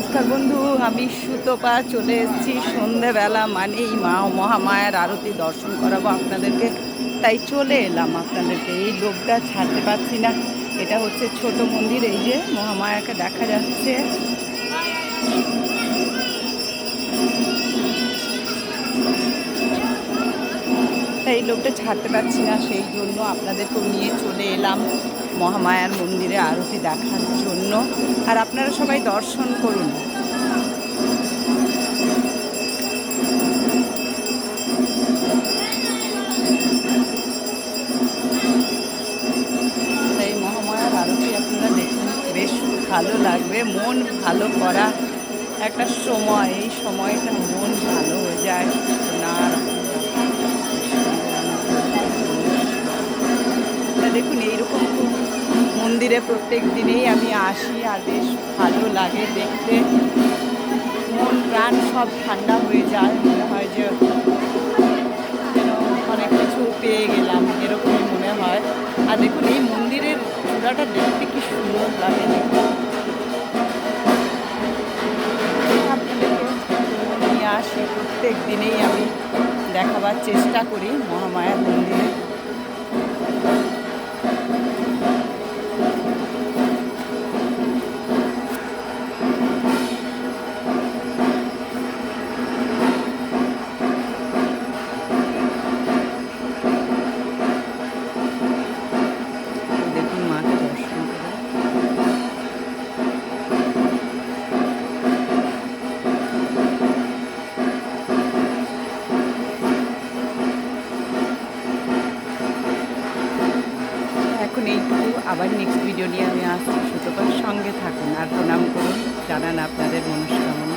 নমস্কার বন্ধু, আমি সুতপা, চলে এসেছি সন্ধেবেলা এই মা মহামায়ার আরতি দর্শন করাবো আপনাদেরকে। তাই চলে এলাম আপনাদেরকে। এই লোকটা ছাড়তে পারছি না। এটা হচ্ছে ছোট মন্দির, এই যে মহামায়াকে দেখা যাচ্ছে। এই লোকটা ছাড়তে পারছি না, সেই জন্য আপনাদেরকেও নিয়ে চলে এলাম মহামায়ার মন্দিরে আরতি দেখার জন্য। আর আপনারা সবাই দর্শন করুন। এই মহামায়ার আরতি আপনারা দেখুন, বেশ ভালো লাগবে, মন ভালো করা একটা সময়, এই সময়টা মন ভালো মন্দিরে প্রত্যেক দিনেই আমি আসি আর বেশ ভালো লাগে দেখতে। মন প্রাণ সব ঠান্ডা হয়ে যায়, মনে হয় যে অনেক কিছু পেয়ে গেলাম, এরকমই মনে হয়। আর দেখুন, এই মন্দিরের চূড়াটা দেখতে কি সুন্দর লাগে নিয়ে আসি, প্রত্যেক দিনেই আমি দেখাবার চেষ্টা করি মহামায়ার মন্দিরে। এখন এইটুকু আবার নেক্সট ভিডিও নিয়ে আমি আসছি। সুতরাং সঙ্গে থাকুন। আর প্রণাম করুন। জানান আপনাদের মনস্কামনা।